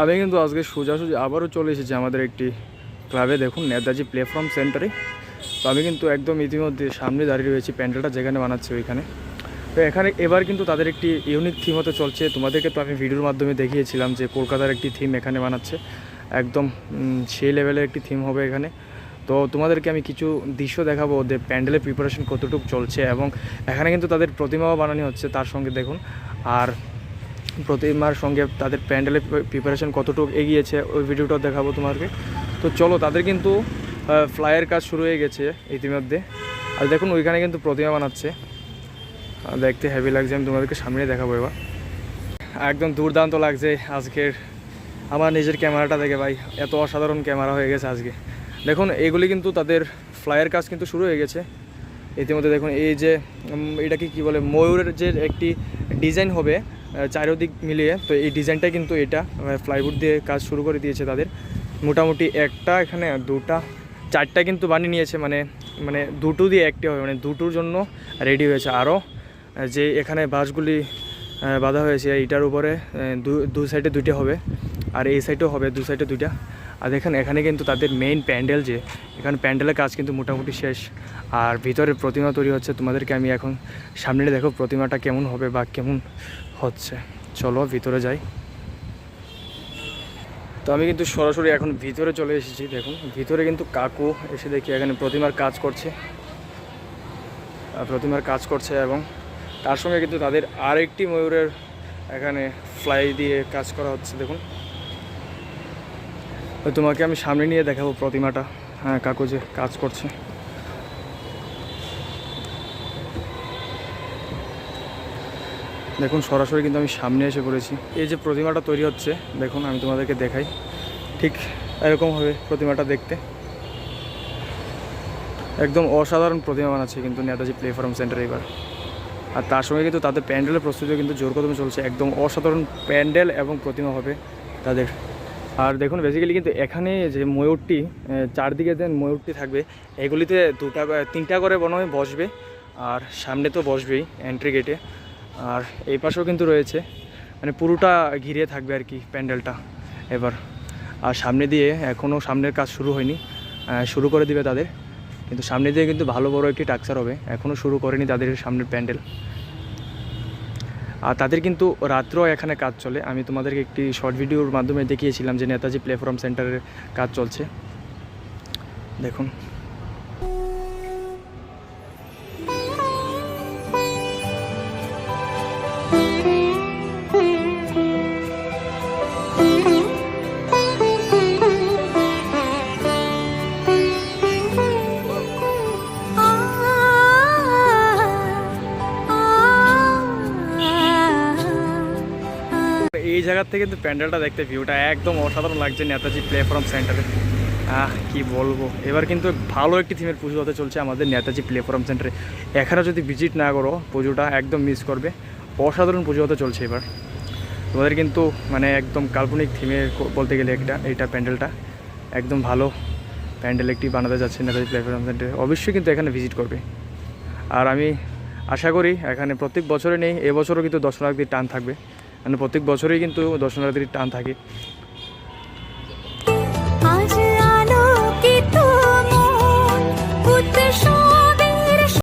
আমি কিন্তু আজকে সোজাসুজি আবারও চলে এসেছি আমাদের একটি ক্লাবে। দেখুন, নেতাজি প্ল্যাটফর্ম সেন্টারে। তো আমি কিন্তু একদম ইতিমধ্যে সামনে দাঁড়িয়ে রয়েছি প্যান্ডেলটা যেখানে বানাচ্ছে ওইখানে। তো এখানে এবার কিন্তু তাদের একটি ইউনিক থিম হতে চলছে। তোমাদেরকে তো আমি ভিডিওর মাধ্যমে দেখিয়েছিলাম যে কলকাতার একটি থিম এখানে বানাচ্ছে। একদম সেই লেভেলের একটি থিম হবে এখানে। তো তোমাদেরকে আমি কিছু দৃশ্য দেখাবো ওদের প্যান্ডেলের প্রিপারেশন কতটুকু চলছে এবং এখানে কিন্তু তাদের প্রতিমাও বানানো হচ্ছে তার সঙ্গে দেখুন। আর প্রতিমার সঙ্গে তাদের প্যান্ডেলের প্রিপারেশন কতটুকু এগিয়েছে, ওই ভিডিওটাও দেখাবো তোমাকে তো চলো, তাদের কিন্তু ফ্লাইয়ের কাজ শুরু হয়ে গেছে ইতিমধ্যে। আর দেখুন, ওইখানে কিন্তু প্রতিমা বানাচ্ছে। দেখতে হেভি লাগছে, আমি তোমাদেরকে সামনে দেখাবো এবার। একদম দুর্দান্ত লাগছে আজকের, আমার নিজের ক্যামেরাটা দেখে ভাই, এত অসাধারণ ক্যামেরা হয়ে গেছে আজকে। দেখুন, এগুলি কিন্তু তাদের ফ্লাইয়ের কাজ কিন্তু শুরু হয়ে গেছে। ইতিমধ্যে দেখুন, এই যে এটাকে কি বলে, ময়ূরের যে একটি ডিজাইন হবে চারিদিক মিলিয়ে, তো এই ডিজাইনটা কিন্তু এটা ফ্লাইউড দিয়ে কাজ শুরু করে দিয়েছে তাদের। মোটামুটি একটা এখানে দুটা, চারটা কিন্তু বানিয়ে নিয়েছে মানে মানে দুটো দিয়ে একটি হবে মানে দুটোর জন্য রেডি হয়েছে। আরও যে এখানে বাসগুলি বাঁধা হয়েছে, এইটার উপরে দু সাইডে দুইটা হবে, আর এই সাইডেও হবে, দু সাইডে দুইটা। আর দেখেন, এখানে কিন্তু তাদের মেইন প্যান্ডেল যে, এখানে প্যান্ডেলের কাজ কিন্তু মোটামুটি শেষ। আর ভিতরে প্রতিমা তৈরি হচ্ছে, তোমাদেরকে আমি এখন সামনে দেখো প্রতিমাটা কেমন হবে বা কেমন হচ্ছে। চলো ভিতরে যাই। তো আমি কিন্তু সরাসরি এখন ভিতরে চলে এসেছি, দেখুন। ভিতরে কিন্তু কাকু এসে দেখি এখানে প্রতিমার কাজ করছে। প্রতিমার কাজ করছে এবং তার সঙ্গে কিন্তু তাদের আরেকটি ময়ূরের এখানে ফ্লাই দিয়ে কাজ করা হচ্ছে, দেখুন। তোমাকে আমি সামনে নিয়ে দেখাবো প্রতিমাটা। হ্যাঁ কাকু যে কাজ করছে। দেখুন, সরাসরি কিন্তু আমি সামনে এসে পড়েছি। এই যে প্রতিমাটা তৈরি হচ্ছে, দেখুন, আমি তোমাদেরকে দেখাই। ঠিক এরকম হবে প্রতিমাটা দেখতে। একদম অসাধারণ প্রতিমা বানাচ্ছে কিন্তু নেতাজি প্লে ফার্ম সেন্টার এবার। আর তার সঙ্গে কিন্তু তাদের প্যান্ডেলের প্রস্তুতিও কিন্তু জোর কদমে চলছে। একদম অসাধারণ প্যান্ডেল এবং প্রতিমা হবে তাদের। আর দেখুন বেসিক্যালি কিন্তু এখানে যে ময়ূরটি চারদিকে যে ময়ূরটি থাকবে, এগুলিতে দুটা তিনটা করে হয় বসবে, আর সামনে তো বসবেই এন্ট্রি গেটে আর এই পাশেও কিন্তু রয়েছে মানে পুরোটা ঘিরে থাকবে আর কি প্যান্ডেলটা এবার। আর সামনে দিয়ে এখনও সামনের কাজ শুরু হয়নি শুরু করে দিবে তাদের। কিন্তু সামনে দিয়ে কিন্তু ভালো বড় একটি টাকচার হবে, এখনও শুরু করেনি তাদের সামনের প্যান্ডেল। আর তাদের কিন্তু রাত্রেও এখানে কাজ চলে। আমি তোমাদেরকে একটি শর্ট ভিডিওর মাধ্যমে দেখিয়েছিলাম যে নেতাজি প্ল্যাটফর্ম সেন্টারের কাজ চলছে। দেখুন। জায়গার থেকে কিন্তু প্যান্ডেলটা দেখতে ভিউটা একদম অসাধারণ লাগছে নেতাজি প্ল্যাটফর্ম সেন্টারে আহ, কি বলব? এবার কিন্তু ভালো একটি থিমের পুজো হতে চলছে আমাদের নেতাজি প্ল্যাটফর্ম সেন্টারে এখানে যদি ভিজিট না করো, পুজোটা একদম মিস করবে। অসাধারণ পুজো হতে চলছে এবার। তোমাদের কিন্তু মানে একদম কাল্পনিক থিমে বলতে গেলে একটা, এইটা প্যান্ডেলটা। একদম ভালো প্যান্ডেল একটি বানাতে যাচ্ছে নেতাজি প্ল্যাটফর্ম সেন্টারে অবশ্যই কিন্তু এখানে ভিজিট করবে। আর আমি আশা করি এখানে প্রত্যেক বছরে নেই, এবছরও কিন্তু দর্শনার্থীর টান থাকবে। মানে প্রত্যেক বছরেই কিন্তু দর্শনার্থীর টান থাকে। আজ আলোকিত মন